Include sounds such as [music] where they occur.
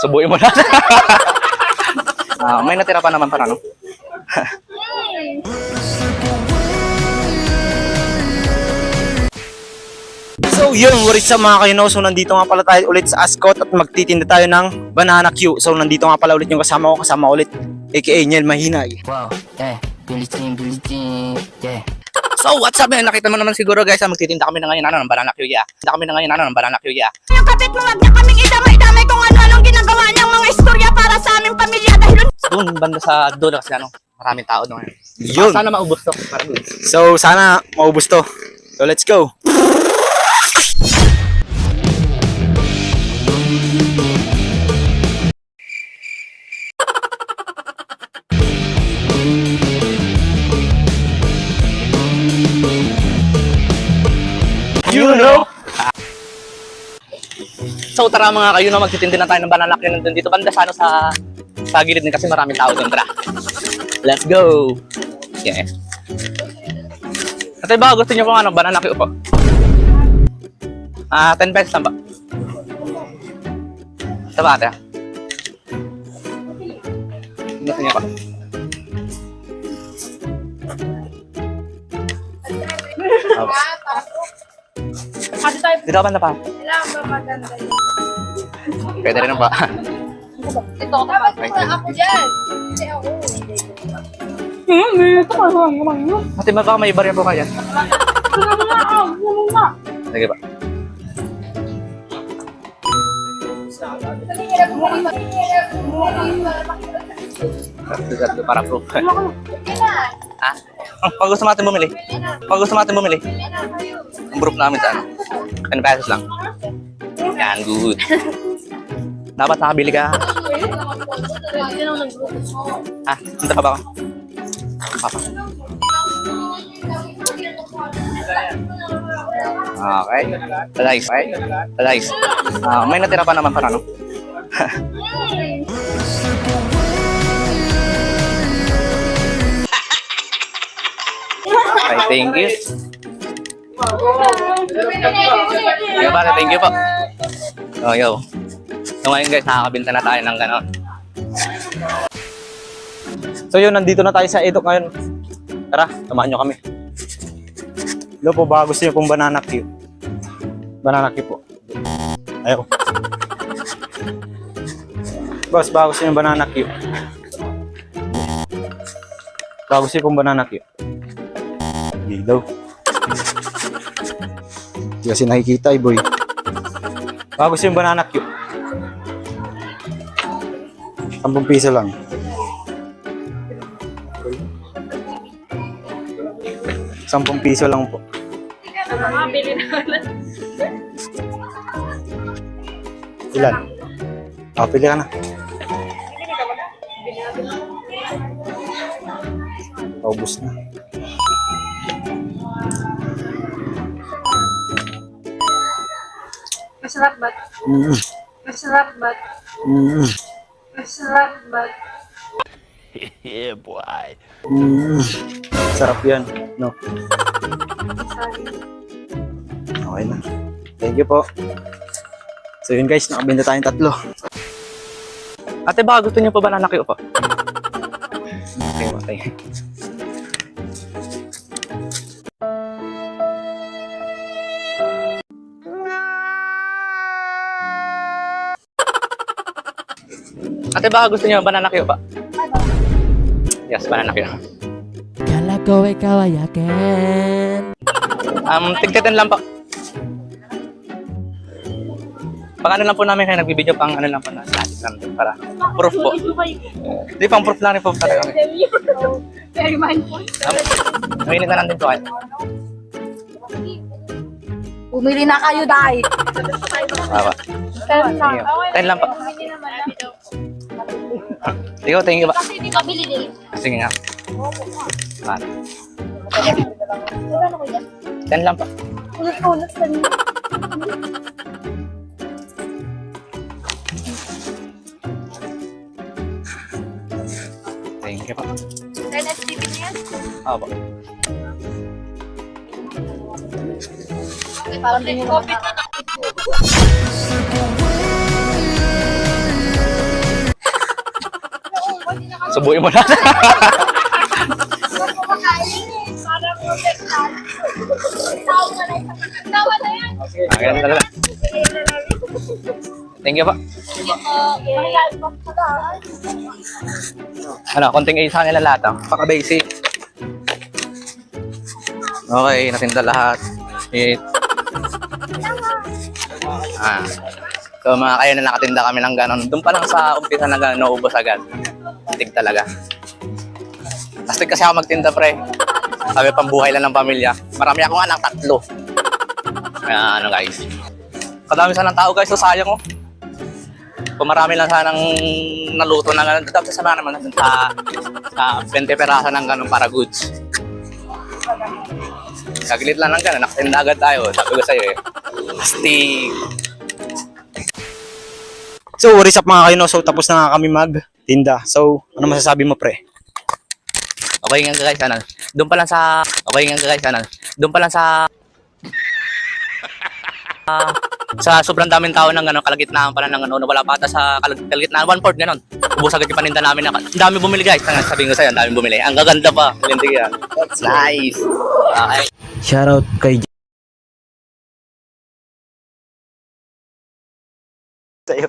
Subuin mo na. Ah, may natira pa naman para no? [laughs] So yun, what is up mga kayno? So nandito nga pala tayo ulit sa Ascot at magtitinda tayo ng Banana Q. So nandito nga pala ulit yung kasama ko, kasama ulit aka Niel Mahinay. Wow, yeah, bilitin, bilitin, yeah. So, what's up man? Nakita mo naman siguro guys, ah, magtitinda kami na ngayon ano, ng banana Q, yeah. Tinda kami na ngayon ano, ng banana Q, yeah. Yung kapit mo, wag niya kaming idamay-damay kung ano-anong ginagawa niyang mga istorya para sa aming pamilya dahil Doon, banda sa dulo kasi ano, maraming tao doon. Yun. Sana maubos to. Para good. So sana maubos to. So let's go. So tara mga kayo na magtitinda na tayo ng banana Q nandun dito banda sa ano sa sa gilid din kasi maraming tao doon. Tara. Let's go. Yeah. Ate ba gusto niyo po ano banana Q po? Ah, 10 pesos lang ba? Sa ba ate? Gusto niyo po? Dito ka banda pa? Pwede rin ba? ito dapat Wait, wala wait. ako dyan. Kasi ako. Ate ba baka may barya po kaya? Sige ba? Para proof. Ah? Oh, pag gusto natin bumili. Pag gusto natin bumili. Ang group namin sa ano. 10 pesos lang. Yan, good. Dapat nakabili ka. Ah, punta ka ba ako? Papa. Okay. Guys, okay. Guys. Ah, may natira pa naman para no? [laughs] okay, thank you. Yo, pare, thank you po. Oh, yo. So ngayon guys, nakakabinta na tayo ng ganon. So yun, nandito na tayo sa Edok ngayon. Tara, samahan nyo kami. Hello po, baka gusto nyo pong Banana Q. Banana Q po. Ayaw. Boss, baka gusto nyo Banana Q. Baka gusto nyo pong Banana Q. Hindi daw. Hindi kasi nakikita eh, boy. Baka gusto nyo Banana Q. 10 piso lang. Sampung piso lang po. Ilan? Ah, pili ka na. Paubos na. Masarap ba? Mm, Masarap ba? mm, Masarap ba? mm. Sarap yan, no? Okay na. Thank you po. So yun guys, nakabenta tayong tatlo. Ate, baka gusto niyo pa banana Q po? Okay, okay. Ate, baka gusto niyo banana Q pa? Yes, banana Q. Kala ko ikaw ay akin. Um, tigteten lang po. Pang ano lang po namin kayo nagbibideo pang ano lang po na static lang din para proof po. Hindi pang proof lang rin po talaga kami. Very mindful. Um, Naminit na lang din po kayo. Bumili na kayo, Day. Baba. Ten lang. Ten lang po. Ikaw, thank you ba? Kasi hindi ka bili Sige nga. Ah, ten lang po. Ulit-ulit kanina. Thank you po. Ten STV niya. Opo. Parang din yung Subuin mo na. Ah, ganun talaga. Thank you po. Ano, konting A sa kanila lahat ah. Paka-basic. Okay, natinda lahat. It. Ah. So mga kayo na nakatinda kami ng ganon. Doon pa lang sa umpisa na ganon, naubos agad. Tig talaga. Astig kasi ako magtinda pre. Sabi pambuhay lang ng pamilya. Marami akong anak, tatlo. Kaya ano guys. Kadami sanang tao guys, so sayang oh. Kung marami lang sanang naluto na gano'n, dapat sa naman natin sa, sa 20 peraso ng gano'n para goods. Saglit lang ng gano'n, nakatinda agad tayo. Sabi ko sa'yo eh. Astig. So, what is up mga kayo, no? So, tapos na nga kami mag-tinda. So, ano masasabi mo, pre? Okay nga guys, ano. Doon pa lang sa... Okay nga guys, ano. Doon pa lang sa... [laughs] ah, sa sobrang daming tao ng ano, kalagitnaan pala ng ano, wala pa ata sa kalag- kalagitnaan, one fourth gano'n. Ubus agad yung paninda namin. Na, ang dami bumili guys. Tangan, sabihin ko sa'yo, ang dami bumili. Ang gaganda pa. Lindig yan. That's nice. Okay. Shoutout kay sa'yo.